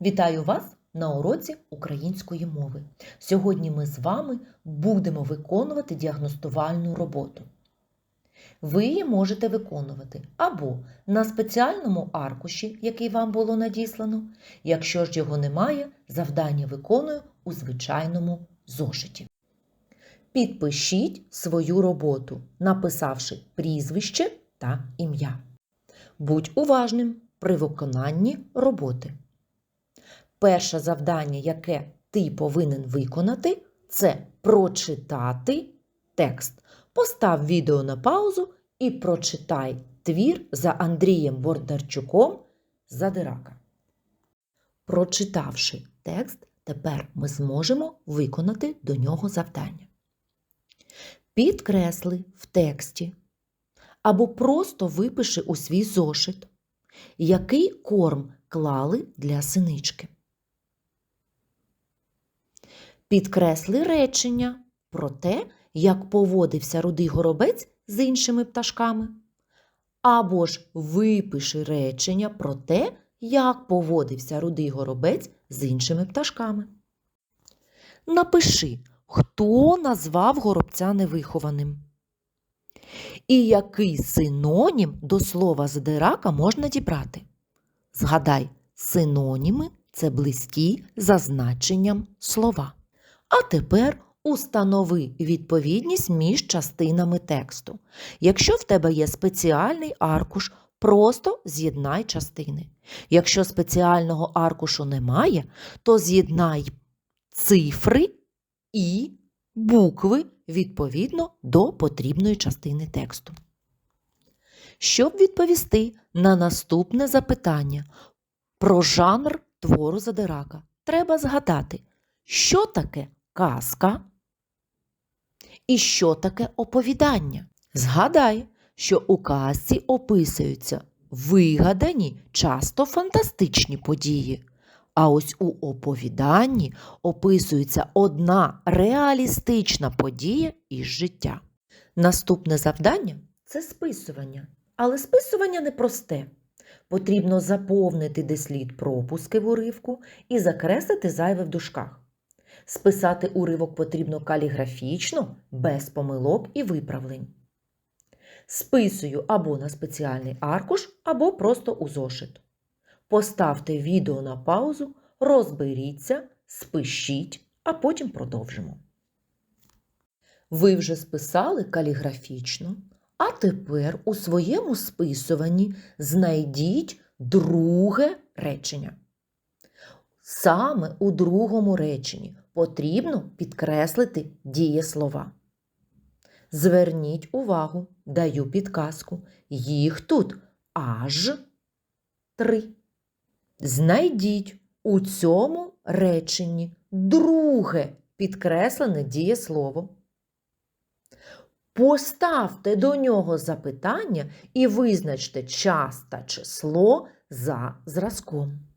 Вітаю вас на уроці української мови. Сьогодні ми з вами будемо виконувати діагностувальну роботу. Ви її можете виконувати або на спеціальному аркуші, який вам було надіслано. Якщо ж його немає, завдання виконую у звичайному зошиті. Підпишіть свою роботу, написавши прізвище та ім'я. Будь уважним при виконанні роботи. Перше завдання, яке ти повинен виконати, це прочитати текст. Постав відео на паузу і прочитай твір за Андрієм Бордарчуком Задирака. Прочитавши текст, тепер ми зможемо виконати до нього завдання. Підкресли в тексті або просто випиши у свій зошит, який корм клали для синички. Підкресли речення про те, як поводився рудий горобець з іншими пташками. Або ж випиши речення про те, як поводився рудий горобець з іншими пташками. Напиши, хто назвав горобця невихованим. І який синонім до слова задирака можна дібрати? Згадай, синоніми це близькі за значенням слова. А тепер установи відповідність між частинами тексту. Якщо в тебе є спеціальний аркуш, просто з'єднай частини. Якщо спеціального аркушу немає, то з'єднай цифри і букви відповідно до потрібної частини тексту. Щоб відповісти на наступне запитання про жанр твору Задирака, треба згадати, що таке казка і що таке оповідання. Згадай, що у казці описуються вигадані, часто фантастичні події. А ось у оповіданні описується одна реалістична подія із життя. Наступне завдання це списування. Але списування непросте. Потрібно заповнити де слід пропуски в уривку і закреслити зайве в дужках. Списати уривок потрібно каліграфічно, без помилок і виправлень. Списую або на спеціальний аркуш, або просто у зошит. Поставте відео на паузу, розберіться, спишіть, а потім продовжимо. Ви вже списали каліграфічно, а тепер у своєму списуванні знайдіть друге речення. Саме у другому реченні потрібно підкреслити дієслова. Зверніть увагу, даю підказку. Їх тут аж три. Знайдіть у цьому реченні друге підкреслене дієслово. Поставте до нього запитання і визначте час та число за зразком.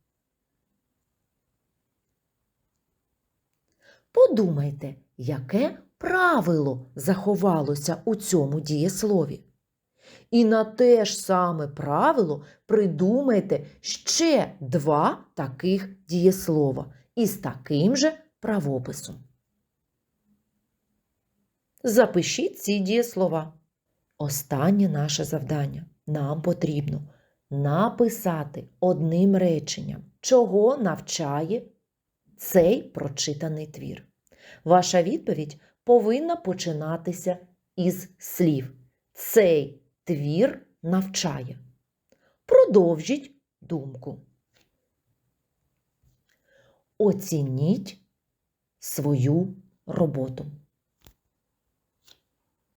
Подумайте, яке правило заховалося у цьому дієслові. І на те ж саме правило придумайте ще два таких дієслова із таким же правописом. Запишіть ці дієслова. Останнє наше завдання. Нам потрібно написати одним реченням, чого навчає цей прочитаний твір. Ваша відповідь повинна починатися із слів. Цей твір навчає. Продовжіть думку. Оцініть свою роботу.